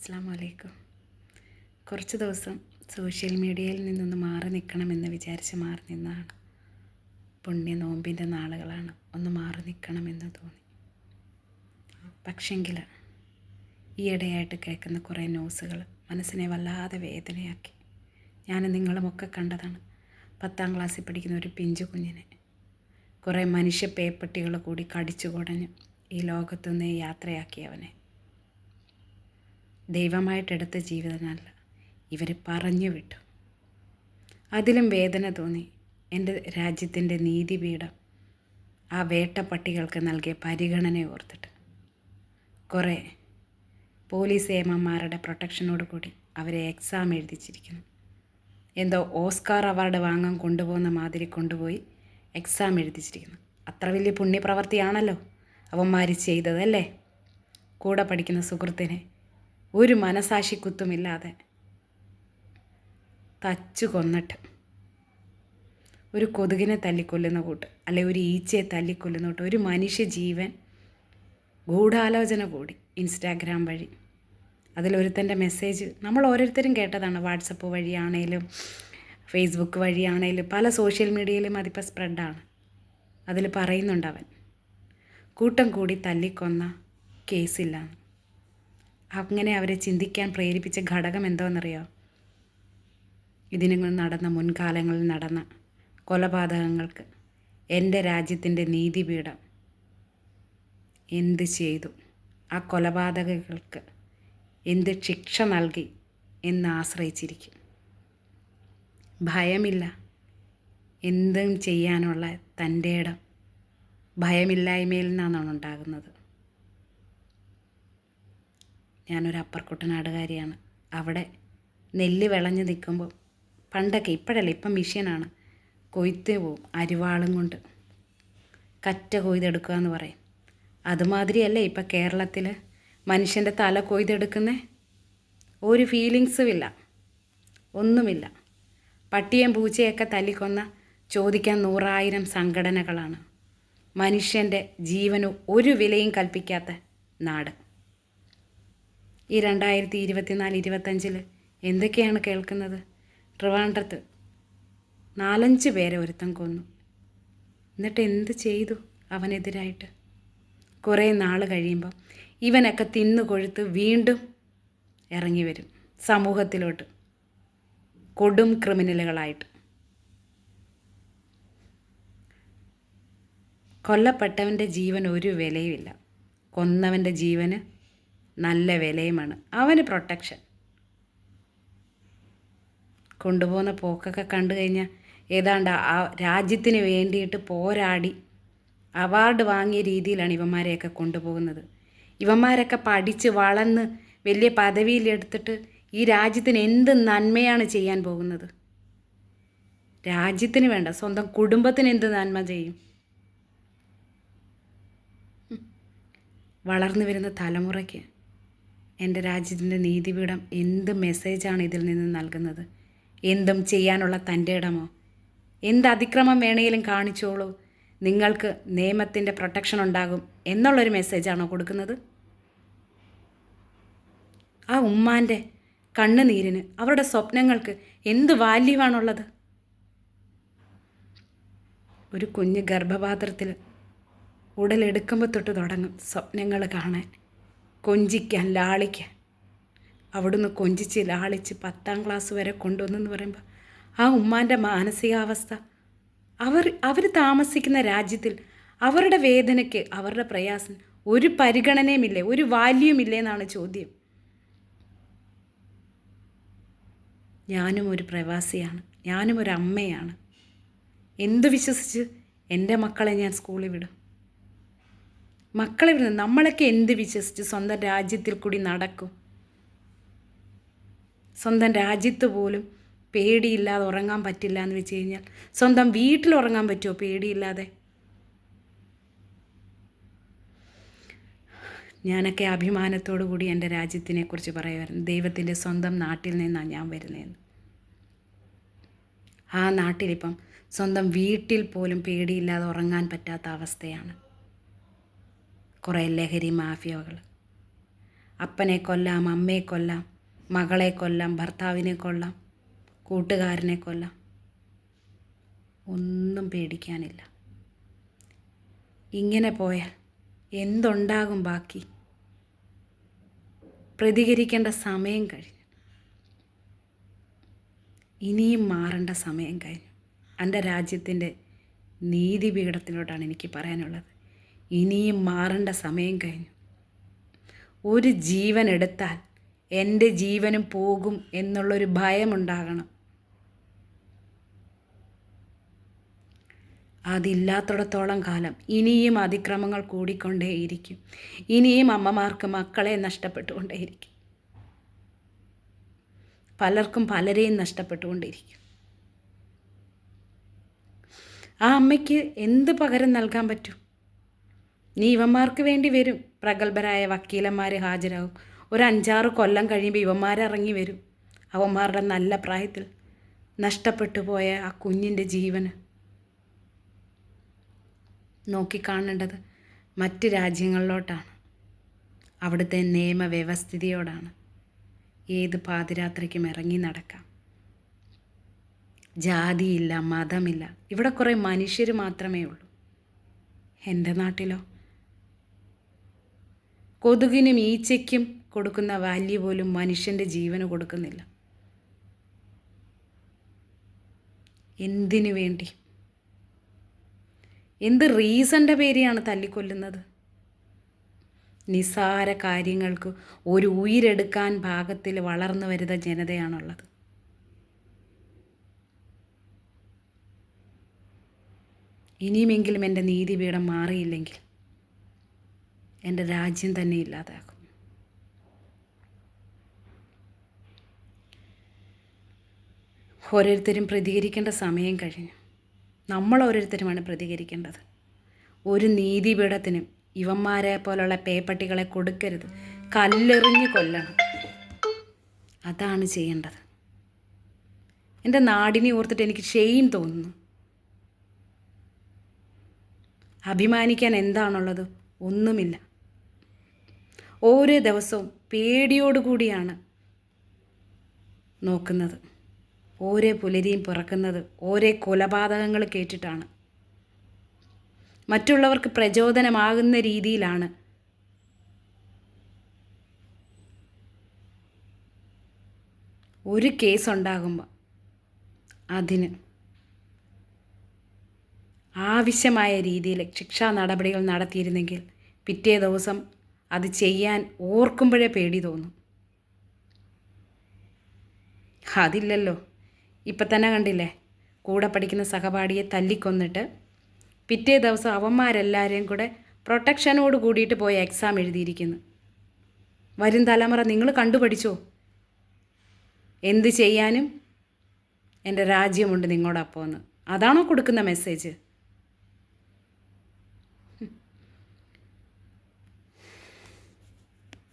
അസ്സാം വലൈക്കും കുറച്ച് ദിവസം സോഷ്യൽ മീഡിയയിൽ നിന്നൊന്ന് മാറി നിൽക്കണമെന്ന് വിചാരിച്ച് മാറി നിന്നാണ് പുണ്യ നോമ്പിന്റെ നാളുകളാണ്. ഒന്ന് മാറി നിൽക്കണമെന്ന് തോന്നി. പക്ഷെങ്കിൽ ഈയിടെയായിട്ട് കേൾക്കുന്ന കുറേ ന്യൂസുകൾ മനസ്സിനെ വല്ലാതെ വേദനയാക്കി. ഞാൻ നിങ്ങളുമൊക്കെ കണ്ടതാണ്. പത്താം ക്ലാസ്സിൽ പഠിക്കുന്ന ഒരു പിഞ്ചു കുഞ്ഞിനെ. കുറേ മനുഷ്യ പേപ്പട്ടികൾ കൂടി കടിച്ചു കുടഞ്ഞ് ഈ ലോകത്തുനിന്ന് യാത്രയാക്കിയവനെ ദൈവമായിട്ടെടുത്ത ജീവിതമല്ല. ഇവർ പറഞ്ഞു വിട്ടു. അതിലും വേദന തോന്നി. എന്റെ രാജ്യത്തിന്റെ നീതിപീഠം ആ വേട്ടപ്പട്ടികൾക്ക് നൽകിയ പരിഗണന ഓർത്തിട്ട്. കുറേ പോലീസ് ഏമന്മാരുടെ പ്രൊട്ടക്ഷനോട് കൂടി അവരെ എക്സാം എഴുതിച്ചിരിക്കുന്നു. എന്തോ ഓസ്കാർ അവാർഡ് വാങ്ങാൻ കൊണ്ടുപോകുന്ന മാതിരി കൊണ്ടുപോയി എക്സാം എഴുതിച്ചിരിക്കുന്നു. അത്ര വലിയ പുണ്യപ്രവർത്തിയാണല്ലോ അവന്മാർ ചെയ്തതല്ലേ? കൂടെ പഠിക്കുന്ന സുഹൃത്തിനെ ഒരു മനസാക്ഷി കുത്തുമില്ലാതെ തച്ചു കൊന്നിട്ട് ഒരു കൊതുകിനെ തല്ലിക്കൊല്ലുന്ന കൂട്ട് അല്ലെ ഒരു ഈച്ചയെ തല്ലിക്കൊല്ലുന്ന കൂട്ട് ഒരു മനുഷ്യ ജീവൻ ഗൂഢാലോചന കൂടി ഇൻസ്റ്റാഗ്രാം വഴി. അതിലൊരുത്തന്റെ മെസ്സേജ് നമ്മൾ ഓരോരുത്തരും കേട്ടതാണ് വാട്സപ്പ് വഴിയാണേലും ഫേസ്ബുക്ക് വഴിയാണേലും പല സോഷ്യൽ മീഡിയയിലും അതിപ്പോൾ സ്പ്രെഡാണ്. അതിൽ പറയുന്നുണ്ട് അവൻ കൂട്ടം കൂടി തല്ലിക്കൊന്ന കേസില്ല അങ്ങനെ അവരെ ചിന്തിക്കാൻ പ്രേരിപ്പിച്ച ഘടകം എന്തോന്നറിയോ ഇതിനു നടന്ന മുൻകാലങ്ങളിൽ നടന്ന കൊലപാതകങ്ങൾക്ക് എന്റെ രാജ്യത്തിന്റെ നീതിപീഠം എന്ത് ചെയ്തു? ആ കൊലപാതകങ്ങൾക്ക് എന്ത് ശിക്ഷ നൽകി എന്ന് ആശ്രയിച്ചിരിക്കും. ഭയമില്ല. എന്തും ചെയ്യാനുള്ള തന്റെ ഇടം ഭയമില്ലായ്മയിൽ നിന്നാണ് ഉണ്ടാകുന്നത്. ഞാനൊരു അപ്പർക്കുട്ട നാടുകാരിയാണ്. അവിടെ നെല്ല് വിളഞ്ഞു നിൽക്കുമ്പോൾ പണ്ടൊക്കെ ഇപ്പോഴല്ല ഇപ്പം മിഷ്യനാണ്. കൊയ്ത്ത് പോവും അരിവാളും കൊണ്ട്. കറ്റ കൊയ്തെടുക്കുക എന്ന് പറയും. അതുമാതിരിയല്ലേ ഇപ്പം കേരളത്തിൽ മനുഷ്യന്റെ തല കൊയ്തെടുക്കുന്നേ? ഒരു ഫീലിങ്സും ഇല്ല ഒന്നുമില്ല. പട്ടിയും പൂച്ചയൊക്കെ തല്ലിക്കൊന്ന ചോദിക്കാൻ നൂറായിരം സംഘടനകളാണ്. മനുഷ്യന്റെ ജീവന് ഒരു വിലയും കൽപ്പിക്കാത്ത നാട്. ഈ രണ്ടായിരത്തി ഇരുപത്തിനാല് ഇരുപത്തഞ്ചിൽ എന്തൊക്കെയാണ് കേൾക്കുന്നത്? ട്രിവാൻഡ്രത്ത് നാലഞ്ച് പേരെ ഒരുത്തം കൊന്നു. എന്നിട്ട് എന്ത് ചെയ്തു അവനെതിരായിട്ട്? കുറേ നാൾ കഴിയുമ്പോൾ ഇവനൊക്കെ തിന്നു കൊഴുത്ത് വീണ്ടും ഇറങ്ങി വരും സമൂഹത്തിലോട്ട്. കൊടും ക്രിമിനലുകളായിട്ട്. കൊല്ലപ്പെട്ടവന്റെ ജീവൻ ഒരു വിലയുമില്ല. കൊന്നവന്റെ ജീവന് നല്ല വിലയുമാണ്. അവന് പ്രൊട്ടക്ഷൻ കൊണ്ടുപോകുന്ന പോക്കൊക്കെ കണ്ടു കഴിഞ്ഞാൽ ഏതാണ്ട് ആ രാജ്യത്തിന് വേണ്ടിയിട്ട് പോരാടി അവാർഡ് വാങ്ങിയ രീതിയിലാണ് ഇവന്മാരെയൊക്കെ കൊണ്ടുപോകുന്നത്. ഇവന്മാരൊക്കെ പഠിച്ച് വളർന്ന് വലിയ പദവിയിലെടുത്തിട്ട് ഈ രാജ്യത്തിന് എന്ത് നന്മയാണ് ചെയ്യാൻ പോകുന്നത്? രാജ്യത്തിന് വേണ്ട സ്വന്തം കുടുംബത്തിന് എന്ത് നന്മ ചെയ്യും? വളർന്നു വരുന്ന തലമുറയ്ക്ക് എന്റെ രാജ്യത്തിന്റെ നീതിപീഠം എന്ത് മെസ്സേജാണ് ഇതിൽ നിന്ന് നൽകുന്നത്? എന്തും ചെയ്യാനുള്ള തന്റെ ഇടമോ? എന്ത് അതിക്രമം വേണമെങ്കിലും കാണിച്ചോളൂ. നിങ്ങൾക്ക് നിയമത്തിന്റെ പ്രൊട്ടക്ഷൻ ഉണ്ടാകും എന്നുള്ളൊരു മെസ്സേജാണോ കൊടുക്കുന്നത്? ആ ഉമ്മാന്റെ കണ്ണുനീരിന് അവരുടെ സ്വപ്നങ്ങൾക്ക് എന്ത് വാല്യമാണുള്ളത് ഒരു കുഞ്ഞ് ഗർഭപാത്രത്തിൽ ഉടലെടുക്കുമ്പോൾ തൊട്ട് തുടങ്ങും സ്വപ്നങ്ങൾ കാണാൻ. കൊഞ്ചിക്കാൻ ലാളിക്കാൻ. അവിടുന്ന് കൊഞ്ചിച്ച് ലാളിച്ച് പത്താം ക്ലാസ് വരെ കൊണ്ടുവന്നെന്ന് പറയുമ്പോൾ ആ ഉമ്മാന്റെ മാനസികാവസ്ഥ. അവർ അവർ താമസിക്കുന്ന രാജ്യത്തിൽ അവരുടെ വേദനയ്ക്ക് അവരുടെ പ്രയാസം ഒരു പരിഗണനയുമില്ലേ ഒരു വാല്യുമില്ലേ എന്നാണ് ചോദ്യം. ഞാനും ഒരു പ്രവാസിയാണ് ഞാനും ഒരു അമ്മയാണ്. എന്തു വിശ്വസിച്ച് എന്റെ മക്കളെ ഞാൻ സ്കൂളിൽ വിടും? മക്കളെ വിടുന്നത് നമ്മളൊക്കെ എന്ത് വിശ്വസിച്ച് സ്വന്തം രാജ്യത്തിൽ കൂടി നടക്കും? സ്വന്തം രാജ്യത്ത് പോലും പേടിയില്ലാതെ ഉറങ്ങാൻ പറ്റില്ല എന്ന് വെച്ച് കഴിഞ്ഞാൽ സ്വന്തം വീട്ടിൽ ഉറങ്ങാൻ പറ്റുമോ പേടിയില്ലാതെ? ഞാനൊക്കെ അഭിമാനത്തോടു കൂടി എന്റെ രാജ്യത്തിനെക്കുറിച്ച് പറയുമായിരുന്നു. ദൈവത്തിന്റെ സ്വന്തം നാട്ടിൽ നിന്നാണ് ഞാൻ വരുന്നതെന്ന്. ആ നാട്ടിലിപ്പം സ്വന്തം വീട്ടിൽ പോലും പേടിയില്ലാതെ ഉറങ്ങാൻ പറ്റാത്ത അവസ്ഥയാണ്. കുറേ ലഹരി മാഫിയകൾ. അപ്പനെ കൊല്ലാം അമ്മയെ കൊല്ലാം മകളെ കൊല്ലാം ഭർത്താവിനെ കൊല്ലാം കൂട്ടുകാരനെ കൊല്ലാം. ഒന്നും പേടിക്കാനില്ല. ഇങ്ങനെ പോയാൽ എന്തുണ്ടാകും ബാക്കി? പ്രതികരിക്കേണ്ട സമയം കഴിഞ്ഞു. ഇനിയും മാറേണ്ട സമയം കഴിഞ്ഞു. എന്റെ രാജ്യത്തിന്റെ നീതിപീഠത്തിലോട്ടാണ് എനിക്ക് പറയാനുള്ളത്. ഇനിയും മാറേണ്ട സമയം കഴിഞ്ഞു. ഒരു ജീവൻ എടുത്താൽ എന്റെ ജീവനും പോകും എന്നുള്ളൊരു ഭയമുണ്ടാകണം. അതില്ലാത്തടത്തോളം കാലം ഇനിയും അതിക്രമങ്ങൾ കൂടിക്കൊണ്ടേയിരിക്കും. ഇനിയും അമ്മമാർക്ക് മക്കളെ നഷ്ടപ്പെട്ടുകൊണ്ടേയിരിക്കും. പലർക്കും പലരെയും നഷ്ടപ്പെട്ടുകൊണ്ടിരിക്കും ആ അമ്മയ്ക്ക് എന്ത് പകരം നൽകാൻ പറ്റും? നീ ഇവന്മാർക്ക് വേണ്ടി വരും. പ്രഗത്ഭരായ വക്കീലന്മാർ ഹാജരാകും. ഒരു അഞ്ചാറ് കൊല്ലം കഴിയുമ്പോൾ ഇവന്മാരിറങ്ങി വരും. അവന്മാരുടെ നല്ല പ്രായത്തിൽ നഷ്ടപ്പെട്ടു പോയ ആ കുഞ്ഞിന്റെ ജീവന് നോക്കിക്കാണേണ്ടത് മറ്റ് രാജ്യങ്ങളിലോട്ടാണ്. അവിടുത്തെ നിയമവ്യവസ്ഥിതിയോടാണ്. ഏത് പാതിരാത്രിക്കും ഇറങ്ങി നടക്കാം. ജാതിയില്ല മതമില്ല. ഇവിടെ കുറേ മനുഷ്യർ മാത്രമേ ഉള്ളൂ. എന്റെ നാട്ടിലോ? കൊതുകിനും ഈച്ചയ്ക്കും കൊടുക്കുന്ന വാല്യൂ പോലും മനുഷ്യന്റെ ജീവന് കൊടുക്കുന്നില്ല. എന്തിനു വേണ്ടി? എന്ത് റീസന്റെ പേരെയാണ് തല്ലിക്കൊല്ലുന്നത്? നിസാര കാര്യങ്ങൾക്ക് ഒരു ഉയിരെടുക്കാൻ ഭാഗത്തിൽ വളർന്നു വരുന്ന ജനതയാണുള്ളത്. ഇനിയുമെങ്കിലും എന്റെ നീതിപീഠം മാറിയില്ലെങ്കിൽ എന്റെ രാജ്യം തന്നെ ഇല്ലാതാക്കും ഓരോരുത്തരും പ്രതികരിക്കേണ്ട സമയം കഴിഞ്ഞു. നമ്മൾ ഓരോരുത്തരുമാണ് പ്രതികരിക്കേണ്ടത്. ഒരു നീതിപീഠത്തിനും ഇവന്മാരെ പോലുള്ള പേപ്പട്ടികളെ കൊടുക്കരുത്. കല്ലെറിഞ്ഞ് കൊല്ലണം. അതാണ് ചെയ്യേണ്ടത്. എന്റെ നാടിനെ ഓർത്തിട്ട് എനിക്ക് ഷെയിം തോന്നുന്നു. അഭിമാനിക്കാൻ എന്താണുള്ളത്? ഒന്നുമില്ല. ഓരോ ദിവസവും പേടിയോടുകൂടിയാണ് നോക്കുന്നത്. ഓരോ പുലരിയും പിറക്കുന്നത് ഓരോ കൊലപാതകങ്ങൾ കേട്ടിട്ടാണ്. മറ്റുള്ളവർക്ക് പ്രചോദനമാകുന്ന രീതിയിലാണ് ഒരു കേസ് ഉണ്ടാകുമ്പോൾ അതിന് ആവശ്യമായ രീതിയിൽ ശിക്ഷാ നടപടികൾ നടത്തിയിരുന്നെങ്കിൽ പിറ്റേ ദിവസം അത് ചെയ്യാൻ ഓർക്കുമ്പോഴേ പേടി തോന്നും. അതില്ലല്ലോ. ഇപ്പം തന്നെ കണ്ടില്ലേ? കൂടെ പഠിക്കുന്ന സഹപാഠിയെ തല്ലിക്കൊന്നിട്ട് പിറ്റേ ദിവസം അവന്മാരെല്ലാവരെയും കൂടെ പ്രൊട്ടക്ഷനോട് കൂടിയിട്ട് പോയി എക്സാം എഴുതിയിരിക്കുന്നു. വരും തലമുറ നിങ്ങൾ കണ്ടുപഠിച്ചോ? എന്ത് ചെയ്യാനും എന്റെ രാജ്യമുണ്ട് നിങ്ങളോടൊപ്പം എന്ന്. അതാണോ കൊടുക്കുന്ന മെസ്സേജ്